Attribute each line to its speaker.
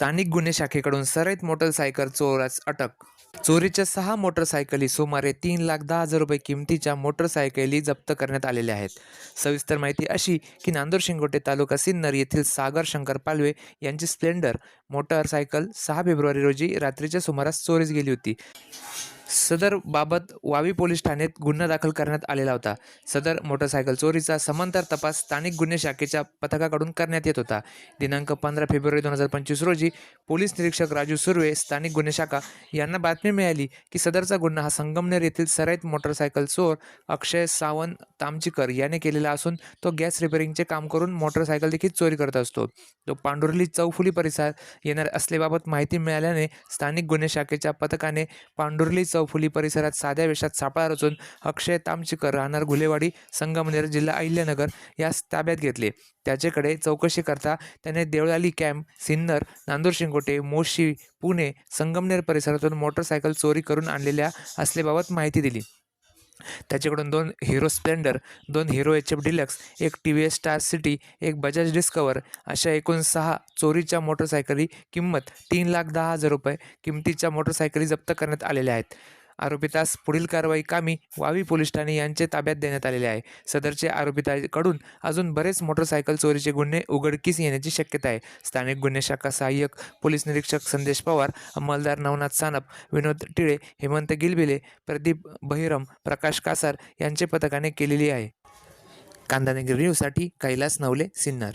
Speaker 1: स्थानिक गुन्हे शाखेकडून सरईत मोटरसायकल चोरास अटक. चोरीच्या सहा मोटरसायकली सुमारे तीन लाख दहा हजार रुपये किमतीच्या मोटरसायकली जप्त करण्यात आलेल्या आहेत. सविस्तर माहिती अशी की नांदूर शिंगोटे तालुका सिन्नर येथील सागर शंकर पालवे यांची स्प्लेंडर मोटरसायकल सहा फेब्रुवारी रोजी रात्रीच्या सुमारास चोरीस गेली होती. सदर बाबत वावी पोलीस ठाण्यात गुन्हा दाखल करण्यात आलेला होता. सदर मोटरसायकल चोरीचा समांतर तपास स्थानिक गुन्हे शाखेच्या पथकाकडून करण्यात येत होता. दिनांक पंधरा फेब्रुवारी दोन हजार पंचवीस रोजी पोलीस निरीक्षक राजू सुर्वे स्थानिक गुन्हे शाखा यांना बातमी मिळाली की सदरचा गुन्हा हा संगमनेर येथील सराईत मोटरसायकल चोर अक्षय सावंत तामचीकर याने केलेला असून तो गॅस रिपेअरिंगचे काम करून मोटरसायकल देखील चोरी करत असतो. तो पांडुर्ली चौफुली परिसरात येणार असल्याबाबत माहिती मिळाल्याने स्थानिक गुन्हे शाखेच्या पथकाने पांडुर्ली चौफुली परिसरात साध्या वेशात सापळा रचून अक्षय तामचीकर राहणार घुलेवाडी संगमनेर जिल्हा अहिल्यानगर यास ताब्यात घेतले. त्याच्याकडे चौकशी करता त्याने देवळाली कॅम्प सिन्नर नांदूर शिंगोटे मोशी पुणे संगमनेर परिसरातून मोटरसायकल चोरी करून आणलेल्या असल्याबाबत माहिती दिली. त्याच्याकडून दोन हिरो स्प्लेंडर दोन हिरो एच एफ डिलक्स एक T V S Star City एक बजाज डिस्कवर अशा एकूण सहा चोरीच्या मोटरसायकली किंमत तीन लाख दहा हजार रुपये किमतीच्या मोटरसायकली जप्त करण्यात आलेल्या आहेत. आरोपितास पुढील कारवाई कामी वावी पोलीस ठाणे यांचे ताब्यात देण्यात आलेले आहे. सदरचे आरोपिताकडून अजून बरेच मोटरसायकल चोरीचे गुन्हे उघडकीस येण्याची शक्यता आहे. स्थानिक गुन्हे शाखा सहाय्यक पोलीस निरीक्षक संदेश पवार अंमलदार नवनाथ सानप विनोद टिळे हेमंत गिलबिले प्रदीप बहिरम प्रकाश कासार यांचे पथकाने केलेली आहे. कांदानगिरी न्यूजसाठी कैलास नवले सिन्नर.